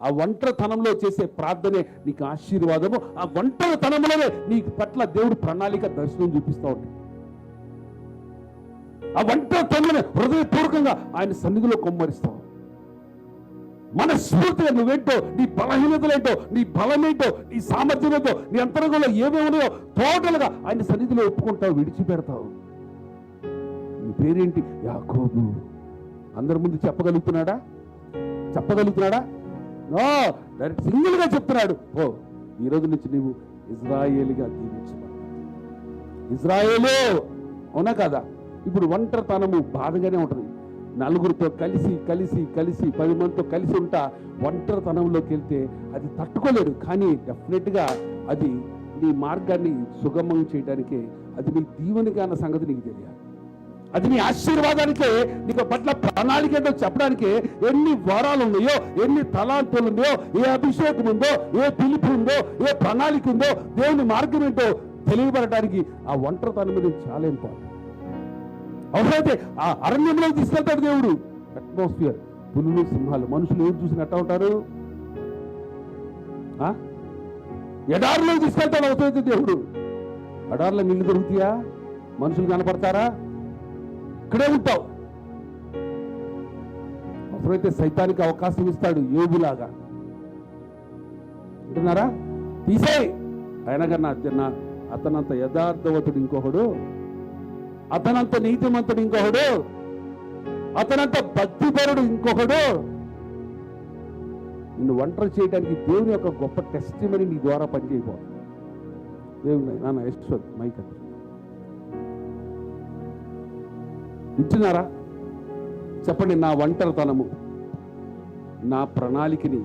ఆ ఒంటరితనంలో చేసే ప్రార్థనే నీకు ఆశీర్వాదము. ఆ ఒంటరితనంలోనే నీ పట్ల దేవుడు ప్రణాళిక దర్శనం చూపిస్తూ ఉంటాడు. ఆ ఒంటరితనంలోనే హృదయపూర్వకంగా ఆయన సన్నిధిలో కొమ్మరిస్తావు మనస్ఫూర్తిగా నువ్వేంటో నీ బలహీనతలేంటో నీ బలమేంటో నీ సామర్థ్యమేంటో నీ అంతరంగంలో ఏమేమి ఉన్నాయో టోటల్గా ఆయన సన్నిధిలో ఒప్పుకుంటావు విడిచిపెడతావు. నీ పేరేంటి? యాకోబు. అందరి ముందు చెప్పగలుగుతున్నాడా? చెప్పగలుగుతున్నాడా? నో డైరెక్ట్ సింగిల్గా చెప్తున్నాడు. ఓ ఈ రోజు నుంచి నీవు ఇజ్రాయేల్గా దీవించబడ్డావు ఇజ్రాయేలు అవునా కదా? ఇప్పుడు ఒంటరితనము బాధగానే ఉంటుంది. నలుగురితో కలిసి కలిసి కలిసి పది మందితో కలిసి ఉంటా ఒంటరితనంలోకి వెళ్తే అది తట్టుకోలేడు. కానీ డెఫినెట్గా అది నీ మార్గాన్ని సుగమం చేయడానికే అది నీ దీవెనగా అన్న సంగతి నీకు తెలియాలి. అది నీ ఆశీర్వాదానికే నీకు పట్ల ప్రణాళిక ఏంటో చెప్పడానికి ఎన్ని వరాలు ఉన్నాయో ఎన్ని తలాంతులు ఉన్నాయో ఏ అభిషేకం ఉందో ఏ పిలుపు ఉందో ఏ ప్రణాళిక ఉందో దేవుని మార్గం ఏంటో తెలియబడటానికి ఆ ఒంటరితనం మీద చాలా ఇంపార్టెంట్ అవసరమైతే ఆ అరణ్యంలో తీసుకెళ్తాడు దేవుడు. అట్మాస్ఫియర్ పులులు సింహాలు. మనుషులు ఏం చూసినట్టు ఉంటారు? ఆ? ఎడారిలో తీసుకెళ్తాడు అవసరమైతే దేవుడు. ఎడారిలో నీళ్ళు దొరుకుతాయా? మనుషులు కనపడతారా? ఇక్కడే ఉంటావు. అవసరమైతే సైతానికి అవకాశం ఇస్తాడు యోగులాగా అంటున్నారా తీసేయ్. ఆయన కన్నా నా అతనంత యథార్థవతుడు ఇంకొకడు. అతనంత నీతిమంతుడు ఇంకొకడు. అతనంత భక్తిపరుడు ఇంకొకడు. నిన్ను ఒంటరి చేయడానికి దేవుని యొక్క గొప్ప టెస్ట్ నీ ద్వారా పనిచేయబో దేవుని నాన్న యశ్వత్ మైక్ వింటున్నారా చెప్పండి నా ఒంటరితనము నా ప్రణాళికని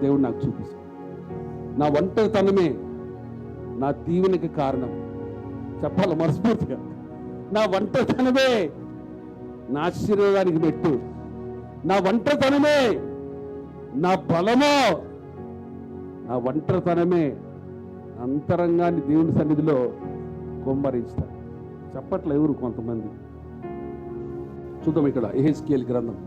దేవుడు నాకు చూపిస్తాడు. నా ఒంటరితనమే నా దీవెనకి కారణం. చెప్పాలి మనస్ఫూర్తిగా? నా ఒంటరితనమే నా ఆశీర్వాదానికి పెట్టు నా ఒంటరితనమే నా బలమో. నా ఒంటరితనమే అంతరంగాన్ని దేవుని సన్నిధిలో కొమ్మరిస్తాను చెప్పట్లేవురు కొంతమంది? చూద్దాం ఇక్కడ ఎహెస్కేల్ గ్రంథం.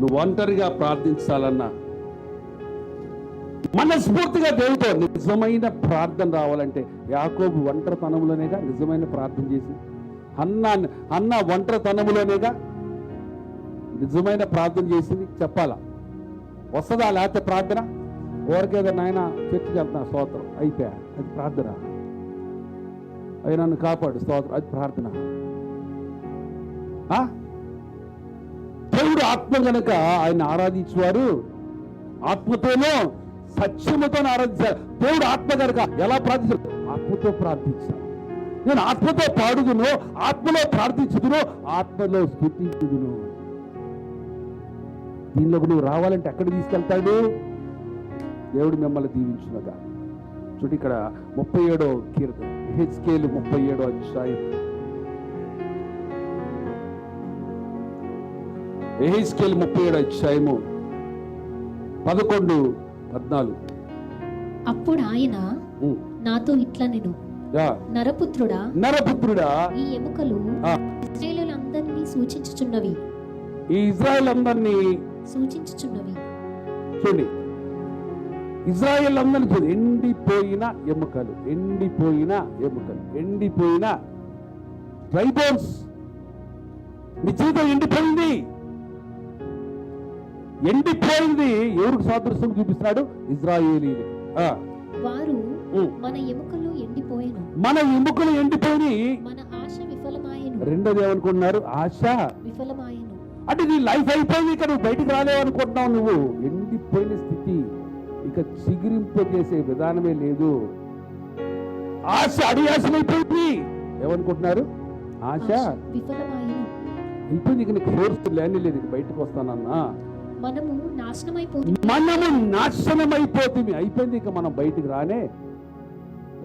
నువ్వు ఒంటరిగా ప్రార్థించాలన్నా మనస్ఫూర్తిగా దేవుతో నిజమైన ప్రార్థన రావాలంటే యాకోబు ఒంటరితనములోనేగా నిజమైన ప్రార్థన చేసి అన్న అన్న ఒంటరితనములోనేగా నిజమైన ప్రార్థన చేసింది చెప్పాలా? వస్తుందా లేకపోతే ప్రార్థన? ఎవరికేదో నాయన చర్చికి వెళ్తున్నా స్తోత్రం. అయితే అది ప్రార్థన. అవి నన్ను కాపాడు. స్తోత్రం. అది ప్రార్థన. ఆ? దేవుడు ఆత్మ గనక ఆయన ఆరాధించేవారు ఆత్మతోనూ సత్యముతో ఆరాధించారు దేవుడు ఆత్మ గనక ఎలా ప్రార్థించారు ఆత్మతో ప్రార్థించారు నేను ఆత్మతో పాడుదును ఆత్మలో ప్రార్థించుదును ఆత్మలో స్థుతించుదును. దీనిలోకి నువ్వు రావాలంటే ఎక్కడ తీసుకెళ్తాడు? దేవుడు మిమ్మల్ని దీవించునగా చూడు ఇక్కడ ముప్పై ఏడో కీర్తన. హెచ్కేలు ముప్పై ఏడో అధ్యాయం. ఎహెచ్కేల్ ముప్పై ఏడు అధ్యాయము పదకొండు పద్నాలుగు. అప్పుడు ఆయన. నాతో ఇట్లా నేను. నరపుత్రుడా నరపుత్రుడా? ఈ ఎముకలు ఆ. ఇస్రాయేలులందరినీ సూచించుచున్నవి. ఈ ఇజ్రాయెల్ అందరినీ సూచించుచున్నవి. చూడండి ఇజ్రాయెల్ అందరినీ చూడు ఎండిపోయిన ఎముకలు ఎండిపోయిన ఎముకలు ఎండిపోయిన డ్రై బోన్స్. నీ జీవితం ఎండిపోయింది. ఎండిపోయింది. ఎవరికి సాదృశ్యం చూపిస్తున్నాడు? ఇజ్రాయేలీలు ఆ, వారు. మన ఎముకలు ఎండిపోయెను. మన ఎముకలు ఎండిపోయి మన ఆశ విఫలమాయెను. రెండోది ఏమనుకుంటున్నారు? ఆశ విఫలమాయెను. అంటే నీ లైఫ్ అయిపోయింది ఇక నువ్వు బయటికి రాలేవు అనుకుంటున్నావు నువ్వు. ఎండిపోయిన స్థితి. ఇక చిగిరింపజేసే విధానమే లేదు. ఆశ అడియాసమైపోయింది. ఏమనుకుంటున్నారు? ఆశ? అయిపోయింది ఇక నీకు ఫోర్స్ లేని లేదు బయటకు వస్తానన్నా. మనము నాశనమైపోతుంది మనము అయిపోయింది ఇక మనం బయటికి రానే.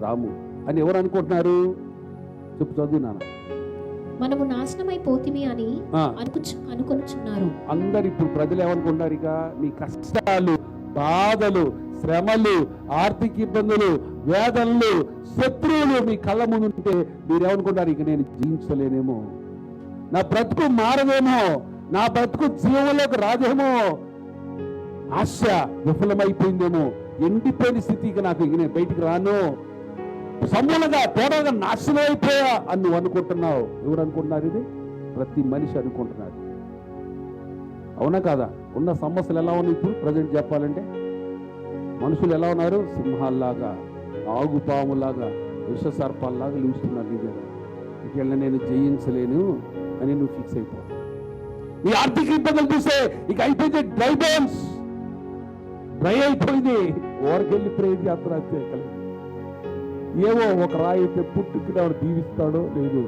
రాము. అని ఎవరు అనుకుంటున్నారు? చెప్పు చదువు నాన్న. మనము నాశనమైపోతిమి అని అనుకొనుచున్నారు. అందరు ఇప్పుడు ప్రజలు ఏమనుకుంటున్నారు ఇక? మీ కష్టాలు బాధలు శ్రమలు ఆర్థిక ఇబ్బందులు వేదనలు శత్రువులు మీ కళ్ళ ముందు ఉంటే మీరేమనుకుంటారు? ఇక నేను జీవించలేనేమో. నా బ్రతుకు మారదేమో. నా బ్రతుకు జీవంలోకి రాదేమో. ఆశ విఫలమైపోయిందేమో. ఎండిపోయిన స్థితికి నాకు ఇక నేను బయటికి రాను. సమూలంగా టోటల్గా నాశనం అయిపోయా అని నువ్వు అనుకుంటున్నావు. ఎవరు అనుకుంటున్నారు ఇది? ప్రతి మనిషి అనుకుంటున్నాడు. అవునా కాదా? ఉన్న సమస్యలు ఎలా ఉన్నాయి ఇప్పుడు? ప్రజెంట్ చెప్పాలంటే? మనుషులు ఎలా ఉన్నారు? సింహాల్లాగా ఆగుపాములాగా విష సర్పాల్లాగా లూస్తున్నారు నీ మీద ఇక నేను జయించలేను అని నువ్వు ఫిక్స్ అయిపో నీ ఆర్థిక ఇబ్బందులు చూస్తే ఇక అయిపోయింది డ్రై బోన్స్ డ్రై అయిపోయింది. ఓరకెళ్ళి ప్రేమ యాత్ర కలిగి ఏవో ఒక రాయి అయితే పుట్టుకి వాడు దీవిస్తాడో లేదు.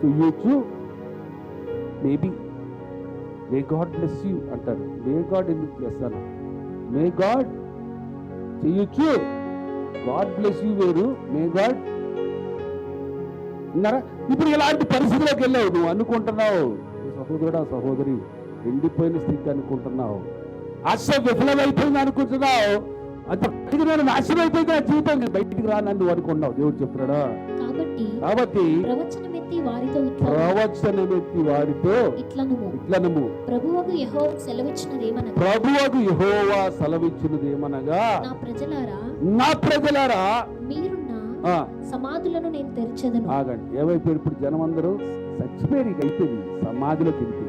చెయ్యొచ్చు maybe may God bless you అంటారు. మే గాడ్ ఎందుకు బ్లెస్ అన్న మే గాడ్ చెయ్యొచ్చు గాడ్ బ్లెస్ యూ వేరు. మే గాడ్ ఉన్నారా ఇప్పుడు ఇలాంటి పరిస్థితిలోకి వెళ్ళావు. నువ్వు అనుకుంటున్నావు. సహోదరుడా సహోదరి ఎండిపోయిన స్థితి అనుకుంటున్నావు. ఆశ విఫలమైపోయింది అనుకుంటున్నావు. అంత నేను నాశనం అయిపోయింది నా జీవితం. బయటికి రాను నువ్వు అనుకున్నావు దేవుడు చెప్తున్నాడా? కాబట్టి ప్రవచనమెత్తి వారితో ప్రవచనం ఎత్తి వారితో ఇట్లను ఇట్లనము. ప్రభువకు యహో సెలవిచ్చినదేమనగా. ప్రభువకు యెహోవా సెలవిచ్చినది ఏమనగా నా ప్రజలారా నా ప్రజలారా. మీరున్న ఆ, సమాధులను నేను తెరిచెదను. ఆగండి. ఏమైపోయారు ఇప్పుడు జనం అందరూ చచ్చిపోయారు ఇక అయిపోయింది. సమాధిలోకి వెళ్ళిపోయారు.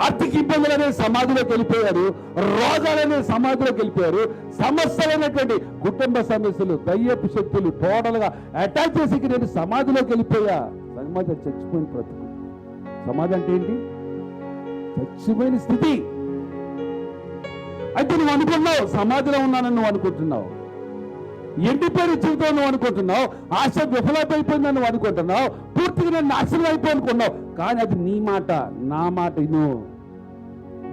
ఆర్థిక ఇబ్బందులు అనేది సమాధిలోకి వెళ్ళిపోయారు రోగాలనే సమాధిలోకి వెళ్ళిపోయారు సమస్యలైనటువంటి కుటుంబ సమస్యలు దయ్యపు శక్తులు టోటల్ అటాచ్ అటాక్ చేసి నేను సమాధిలోకి వెళ్ళిపోయా. సమాధి చచ్చిపోయిన బ్రతుకు. సమాధి అంటే ఏంటి? చచ్చిపోయిన స్థితి. అయితే నువ్వు అనుకున్నావు సమాధిలో ఉన్నానని నువ్వు అనుకుంటున్నావు. ఎండిపోయిన జీవితం నువ్వు అనుకుంటున్నావు. ఆశ విఫలమైపోయిందని నువ్వు అనుకుంటున్నావు. పూర్తిగా నేను నాశనం అయిపోయి అనుకున్నావు కానీ అది నీ మాట నా మాట ఇను.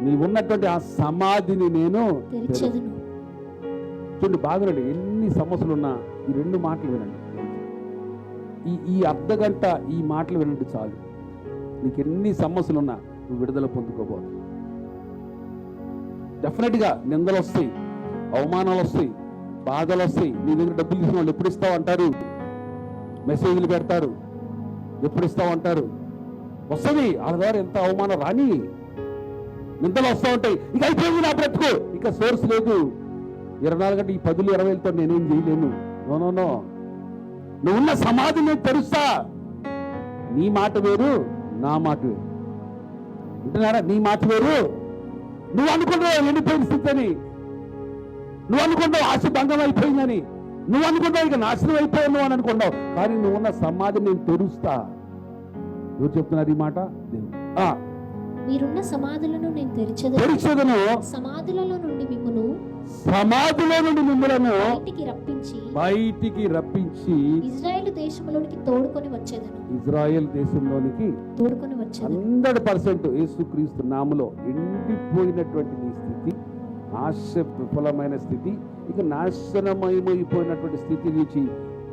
నీ ఉన్నటువంటి ఆ సమాధిని నేను చూడండి బాగునండి ఎన్ని సమస్యలు ఉన్నా ఈ రెండు మాటలు వినండి. ఈ ఈ అర్ధ గంట ఈ మాటలు వినండి చాలు. నీకు ఎన్ని సమస్యలు ఉన్నా నువ్వు విడుదల పొందుకోబోదు డెఫినెట్గా నిందలు వస్తాయి అవమానాలు వస్తాయి బాధలు వస్తాయి నీ దగ్గర డబ్బులు తీసుకున్న వాళ్ళు ఎప్పుడు ఇస్తావు అంటారు. మెసేజ్లు పెడతారు. ఎప్పుడు ఇస్తావు అంటారు. వస్తుంది. వాళ్ళ ద్వారా ఎంత అవమానం. రాని నిందలు వస్తూ ఉంటాయి. ఇక అయిపోయింది నా బ్రతుకు. ఇక సోర్స్ లేదు. ఇరవై నాలుగు గంటలు ఈ పదులు ఇరవైలతో నేనేం చేయలేను. No no no. నువ్వు ఉన్న సమాధి నేను తెరుస్తా. నీ మాట వేరు నా మాట వేరు. వింటున్నారా? నీ మాట వేరు. నువ్వు అనుకుంటావు ఎండిపోయిన స్థితి అని. నువ్వు అనుకుంటావు ఆశ భంగం అయిపోయిందని. నువ్వు అనుకుంటావు ఇక నాశనం అయిపోయాను అని అనుకున్నావు కానీ నువ్వు ఉన్న సమాధిని నేను తెరుస్తా. ఎవరు చెప్తున్నారు ఈ మాట? మీరున్న సమాధులను నేను తెరిచెదను. తెరిచేదను. సమాధులలో నుండి మిమ్మును సమాధిలో నుండి మిమ్మలను బయటికి రప్పించి బయటికి రప్పించి ఇజ్రాయేల్ దేశంలోనికి తోడుకొని వచ్చేదను. ఇజ్రాయెల్ దేశంలోనికి తోడుకొని వచ్చేదను. హండ్రెడ్ పర్సెంట్ యేసుక్రీస్తు నామలో ఎండిపోయినటువంటి నీ స్థితి. ఆశ విఫలమైన స్థితి ఇక నాశనమయమైపోయినటువంటి స్థితి నుంచి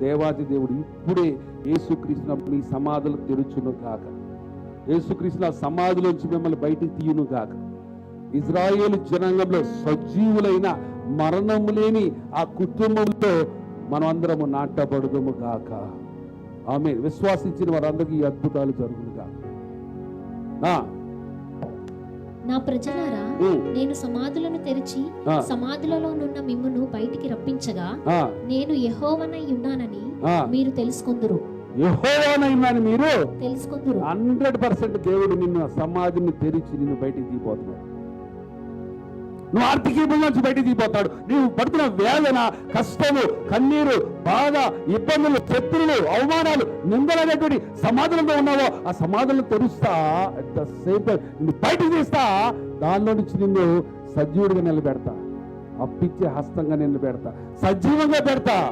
దేవాది దేవుడు ఇప్పుడే యేసుక్రీస్తు మీ సమాధులు తెరుచును కాక యేసుక్రీస్తు ఆ సమాధిలోంచి మిమ్మల్ని బయటికి తీయును కాక ఇజ్రాయేల్ జనాంగంలో సజీవులైన మరణము లేని ఆ కుటుంబంలో మనం అందరము నాటబడుదము గాక. ఆమె విశ్వాసించిన వారందరికీ ఈ అద్భుతాలు జరుగును గాక. ఆ, నా ప్రజలారా నేను సమాధులను తెరిచి. సమాధులలో నున్న మిమ్మును బయటికి రప్పించగా నేను యెహోవనై ఉన్నానని. మీరు తెలుసుకుందురు. యెహోవానైనాను మీరు? తెలుసుకుందురు. హండ్రెడ్ పర్సెంట్ దేవుడు నిన్ను సమాధిని తెరిచి నిన్ను బయటికి తీపోతున్నాడు నువ్వు ఆర్థిక ఇబ్బంది నుంచి బయటికి తీపోతాడు నువ్వు పడుతున్న వేదన కష్టము కన్నీరు బాధ ఇబ్బందులు శత్రులు అవమానాలు నిందలు అనేటువంటి సమాధులతో ఉన్నావో ఆ సమాధులను తెరుస్తా అట్ ద సేమ్ టైం నిన్ను బయటికి తీస్తా. దానిలో నుంచి నిన్ను సజీవుడిగా నిలబెడతా. అప్పిచ్చే హస్తంగా నిలబెడతా సజీవంగా పెడతా.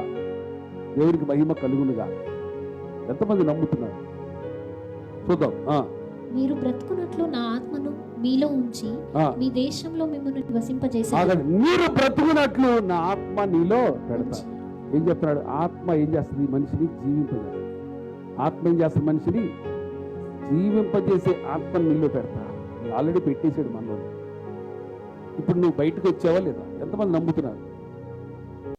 దేవుడికి మహిమ కలుగునుగా. ఎంతమంది నమ్ముతున్నారు? చూద్దాం. ఆ, మీరు బ్రతుకున్నట్లు నా ఆత్మను మీలో ఉంచి. మీ దేశంలో మిమ్మల్ని నివసింపజేసి ఆగండి. మీరు బ్రతుకున్నట్లు నా ఆత్మ నీలో పెడతా. ఏం చెప్తున్నాడు ఆత్మ ఏం చేస్తుంది? ఈ మనిషిని జీవింపజేస్తుంది ఆత్మ ఏం చేస్తుంది? మనిషిని జీవింపజేసే ఆత్మ నీలో పెడతా. ఆల్రెడీ పెట్టేశాడు మనలో ఇప్పుడు నువ్వు బయటకు వచ్చావా లేదా? ఎంతమంది నమ్ముతున్నారు?